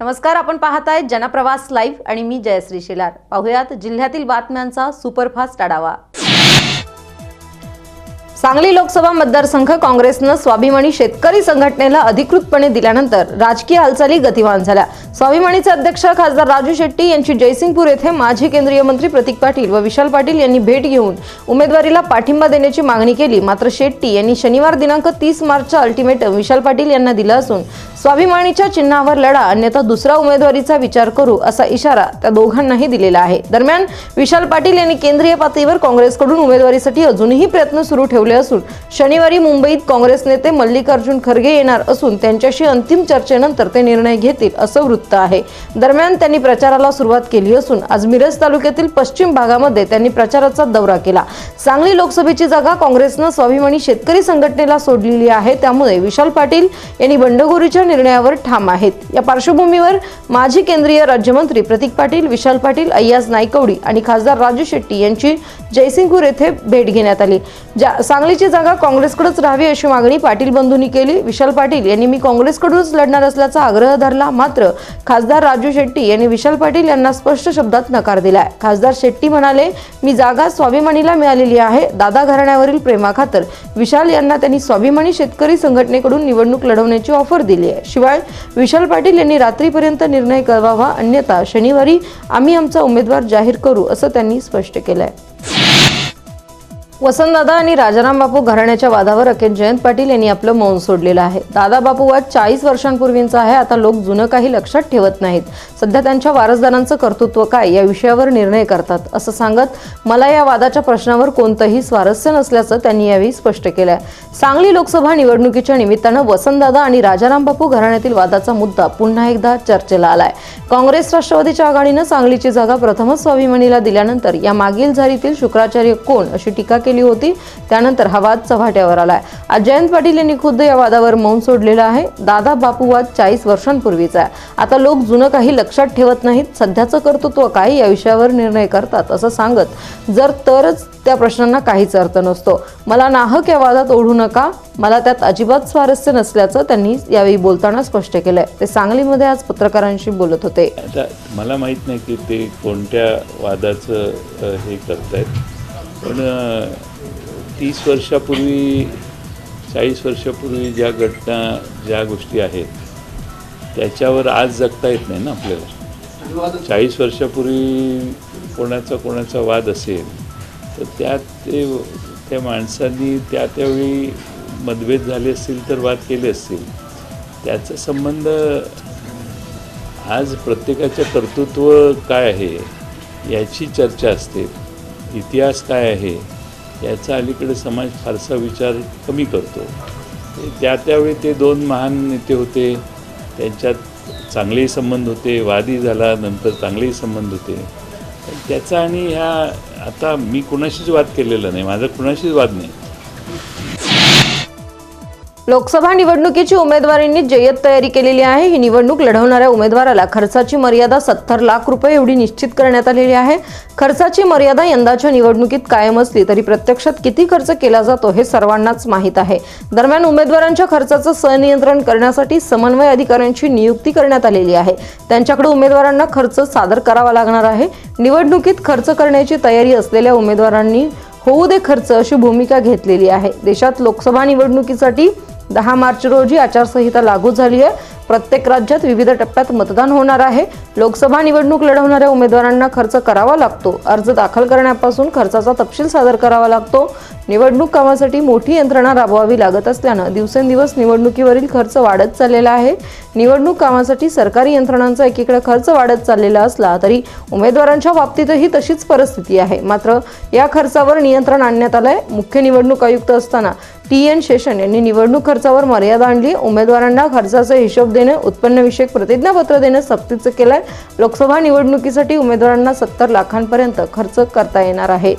नमस्कार आपण पाहताय जनप्रवास लाईव्ह आणि मी जयश्री शेलार. पाहुयात जिल्ह्यातील बातम्यांचा सुपरफास्ट आढावा. सांगली लोकसभा मतदारसंघ काँग्रेसनं स्वाभिमानी शेतकरी संघटनेला अधिकृतपणे दिल्यानंतर राजकीय हालचाली गतिमान झाल्या. स्वाभिमानीचे अध्यक्ष खासदार राजू शेट्टी यांची जयसिंगपूर येथे माजी केंद्रीय मंत्री प्रतीक पाटील व विशाल पाटील यांनी भेट घेऊन उमेदवारीला पाठिंबा देण्याची मागणी केली. मात्र शेट्टी यांनी शनिवार दिनांक तीस मार्चचा अल्टिमेटम विशाल पाटील यांना दिलं असून स्वाभिमानीच्या चिन्हावर लढा अन्यथा दुसरा उमेदवारीचा विचार करू असा इशारा त्या दोघांनाही दिलेला आहे. दरम्यान विशाल पाटील यांनी केंद्रीय पातळीवर काँग्रेसकडून उमेदवारीसाठी अजूनही प्रयत्न सुरू ठेवले असून शनिवारी मुंबईत काँग्रेस नेते मल्लिकार्जुन खरगे येणार असून त्यांच्याशी अंतिम चर्चेनंतर ते निर्णय घेतील असं वृत्त आहे. दरम्यान त्यांनी प्रचाराला सुरुवात केली असून आज मिरज तालुक्यातील पश्चिम भागामध्ये त्यांनी प्रचाराचा दौरा केला. सांगली लोकसभेची जागा काँग्रेसनं स्वाभिमानी शेतकरी संघटनेला सोडलेली आहे. त्यामुळे विशाल पाटील यांनी बंडखोरीच्या निर्णयावर ठाम आहेत. या पार्श्वभूमीवर माजी केंद्रीय राज्यमंत्री प्रतीक पाटील विशाल पाटील अय्याज नायकवडी आणि खासदार राजू शेट्टी यांची जयसिंगपूर येथे भेट घेण्यात आली. ज्या सांगलीची जागा काँग्रेसकडेच राहावी अशी मागणी पाटील बंधूंनी केली. विशाल पाटील यांनी मी काँग्रेसकडूनच लढणार असल्याचा आग्रह धरला. मात्र खासदार राजू शेट्टी यांनी विशाल पाटील यांना स्पष्ट शब्दात नकार दिलाय. खासदार शेट्टी म्हणाले मी जागा स्वाभिमानीला मिळालेली आहे. दादा घराण्यावरील प्रेमाखातर विशाल यांना त्यांनी स्वाभिमानी शेतकरी संघटनेकडून निवडणूक लढवण्याची ऑफर दिली आहे. शिवाय विशाल पाटील यांनी रात्रीपर्यंत निर्णय कळवावा अन्यथा शनिवारी आम्ही आमचा उमेदवार जाहीर करू असं त्यांनी स्पष्ट केलंय. वसंतदादा आणि राजाराम बापू घराण्याच्या वादावर अखेर जयंत पाटील यांनी आपलं मौन सोडलेलं आहे. दादा बापू वाद चाळीस वर्षांपूर्वींचा आहे आता लोक जुनं काही लक्षात ठेवत नाहीत. सध्या त्यांच्या वारसदारांचं कर्तृत्व काय या विषयावर निर्णय करतात असं सांगत मला या वादाच्या प्रश्नावर कोणतंही स्वारस्य नसल्याचं त्यांनी यावेळी स्पष्ट केलंय. सांगली लोकसभा निवडणुकीच्या निमित्तानं वसंतदादा आणि राजाराम बापू घराण्यातील वादाचा मुद्दा पुन्हा एकदा चर्चेला आलाय. काँग्रेस राष्ट्रवादीच्या आघाडीनं सांगलीची जागा प्रथमच स्वाभिमानीला दिल्यानंतर या मागील झारीतील शुक्राचार्य कोण अशी टीका केली होती. त्यानंतर हा वाद चव्हाट्यावर आलाय. आज जयंत पाटील यांनी खुद्द या वादावर मौन सोडलेलं आहे. दादा बापू वाद चाळीस वर्षांपूर्वीचा आहे. आता लोक जुनं काही लक्षात ठेवत नाहीत. सध्याचं कर्तृत्व काय या विषयावर निर्णय करतात असं सांगत जर तरच त्या प्रश्नांना काहीच अर्थ नसतो. मला नाहक या वादात ओढू नका. मला त्यात अजिबात स्वारस्य नसल्याचं त्यांनी यावेळी बोलताना स्पष्ट केलंय. ते सांगलीमध्ये आज पत्रकारांशी बोलत होते. आता मला माहीत नाही की ते कोणत्या वादाचं हे करतायत. पण तीस वर्षापूर्वी चाळीस वर्षापूर्वी ज्या घटना ज्या गोष्टी आहेत त्याच्यावर आज जगता येत नाही ना आपल्याला. चाळीस वर्षापूर्वी कोणाचा कोणाचा वाद असेल तर त्यात ते त्या माणसांनी त्या त्यावेळी मतभेद झाले असतील तर वाद केले असतील. त्याचा संबंध आज प्रत्येकाचं कर्तृत्व काय आहे याची चर्चा असते. इतिहास काय आहे याचा अलीकडे समाज फारसा विचार कमी करतो. त्या त्यावेळी ते दोन महान नेते होते त्यांच्यात चांगलेही संबंध होते वादी झाला नंतर चांगलेही संबंध होते. त्याचा आणि ह्या आता मी कुणाशीच वाद केलेला नाही माझा कुणाशीच वाद नाही. लोकसभा निवडणुकीची उमेदवारांनी जय्यत तयारी केलेली आहे. ही निवडणूक लढवणाऱ्या उमेदवाराला खर्चाची मर्यादा सत्तर लाख रुपये एवढी निश्चित करण्यात आलेली आहे. खर्चाची मर्यादा यंदाच्या निवडणुकीत कायम असली तरी प्रत्यक्षात किती खर्च केला जातो हे सर्वांनाच माहीत आहे. दरम्यान उमेदवारांच्या खर्चाचं सनियंत्रण करण्यासाठी समन्वय अधिकाऱ्यांची नियुक्ती करण्यात आलेली आहे. त्यांच्याकडे उमेदवारांना खर्च सादर करावा लागणार आहे. निवडणुकीत खर्च करण्याची तयारी असलेल्या उमेदवारांनी होऊ दे खर्च अशी भूमिका घेतलेली आहे. देशात लोकसभा निवडणुकीसाठी दहा मार्च रोजी आचारसंहिता लागू झाली आहे. प्रत्येक राज्यात विविध टप्प्यात मतदान होणार आहे. लोकसभा निवडणूक लढवणाऱ्या उमेदवारांना खर्च करावा लागतो. अर्ज दाखल करण्यापासून खर्चाचा तपशील सादर करावा लागतो. निवडणूक कामासाठी मोठी यंत्रणा राबवावी लागत असल्यानं दिवसेंदिवस निवडणुकीवरील खर्च वाढत चाललेला आहे. निवडणूक कामासाठी सरकारी यंत्रणांचा एकीकडे खर्च वाढत चाललेला असला तरी उमेदवारांच्या बाबतीतही तशीच परिस्थिती आहे. मात्र या खर्चावर नियंत्रण आणण्यात आलंय. मुख्य निवडणूक आयुक्त असताना टी एन शेषन यांनी निवडणूक खर्चावर मर्यादा आणली. उमेदवारांना खर्चाचा हिशोब देणे उत्पन्नविषयक प्रतिज्ञापत्र देणं सक्तीचं केलंय. लोकसभा निवडणुकीसाठी उमेदवारांना सत्तर लाखांपर्यंत खर्च करता येणार आहे.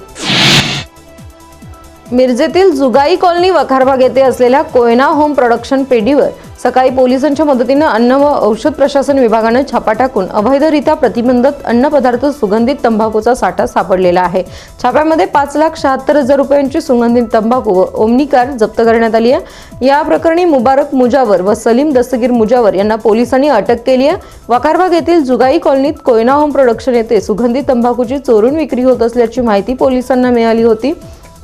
मिरजेतील जुगाई कॉलनी वखारबाग येथे असलेल्या कोयना होम प्रोडक्शन पेढीवर सकाळी पोलिसांच्या मदतीनं अन्न व औषध प्रशासन विभागानं छापा टाकून अवैधरित्या प्रतिबंधित अन्नपदार्थ सुगंधित तंबाखूचा साठा सापडलेला आहे. छाप्यामध्ये पाच लाख शहात्तर हजार रुपयांची सुगंधित तंबाखू व ओमनिकार जप्त करण्यात आली आहे. या प्रकरणी मुबारक मुजावर व सलीम दस्तगीर मुजावर यांना पोलिसांनी अटक केली आहे. वकारबाग येथील जुगाई कॉलनीत कोयना होम प्रोडक्शन येथे सुगंधित तंबाखूची चोरून विक्री होत असल्याची माहिती पोलिसांना मिळाली होती.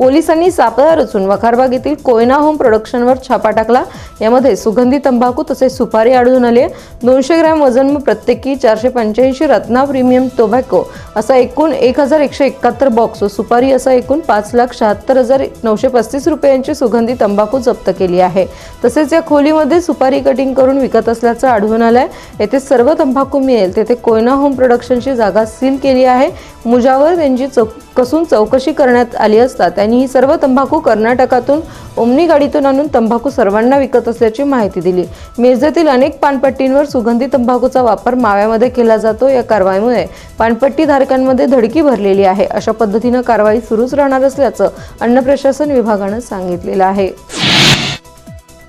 पोलिसांनी सापळा रचून वखारबाग येथील कोयना होम प्रोडक्शनवर छापा टाकला. यामध्ये सुगंधी तंबाखू तसेच सुपारी आढळून आली. दोनशे ग्रॅम वजन व प्रत्येकी चारशे पंच्याऐंशी रत्ना प्रीमियम टोबॅको असा एकूण एक हजार एकशे एकाहत्तर बॉक्स व सुपारी असा एकूण पाच लाख शहात्तर हजार नऊशे पस्तीस रुपयांची सुगंधी तंबाखू जप्त केली आहे. तसेच या खोलीमध्ये सुपारी कटिंग करून विकत असल्याचं आढळून आलंय. येथे सर्व तंबाखू मिळेल. तेथे कोयना होम प्रोडक्शनची जागा सील केली आहे. मुजावर त्यांची चौ कसून चौकशी करण्यात आली असता त्यांनी ही सर्व तंबाखू कर्नाटकातून ओमनी गाडीतून आणून तंबाखू सर्वांना विकत असल्याची माहिती दिली. मिरजेतील अनेक पानपट्टींवर सुगंधी तंबाखूचा वापर माव्यामध्ये केला जातो. या कारवाईमुळे पानपट्टी धारकांमध्ये धडकी भरलेली आहे. अशा पद्धतीनं कारवाई सुरूच राहणार असल्याचं अन्न प्रशासन विभागानं सांगितलेलं आहे.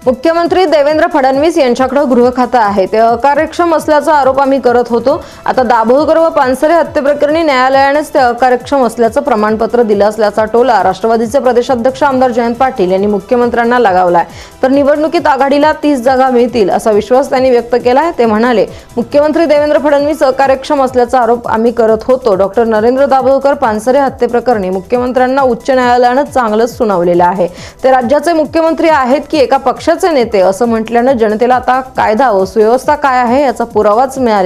मुख्यमंत्री देवेंद्र फडणवीस यांच्याकडे गृह खातं आहे ते अकार्यक्षम असल्याचा आरोप आम्ही करत होतो. आता दाभोळकर व पानसरे हत्येप्रकरणी न्यायालयानेच ते अकार्यक्षम असल्याचं प्रमाणपत्र दिलं असल्याचा टोला राष्ट्रवादीचे प्रदेशाध्यक्ष आमदार जयंत पाटील यांनी मुख्यमंत्र्यांना लगावलाय. तर निवडणुकीत आघाडीला तीस जागा मिळतील असा विश्वास त्यांनी व्यक्त केलाय. ते म्हणाले मुख्यमंत्री देवेंद्र फडणवीस अकार्यक्षम असल्याचा आरोप आम्ही करत होतो. डॉक्टर नरेंद्र दाभोळकर पानसरे हत्येप्रकरणी मुख्यमंत्र्यांना उच्च न्यायालयानं चांगलंच सुनावलेलं आहे. ते राज्याचे मुख्यमंत्री आहेत की एका पक्षात पक्षाचे नेते असं म्हटल्यानं जनतेला आता कायदा व सुव्यवस्था काय आहे याचा पुरावाच मिळाले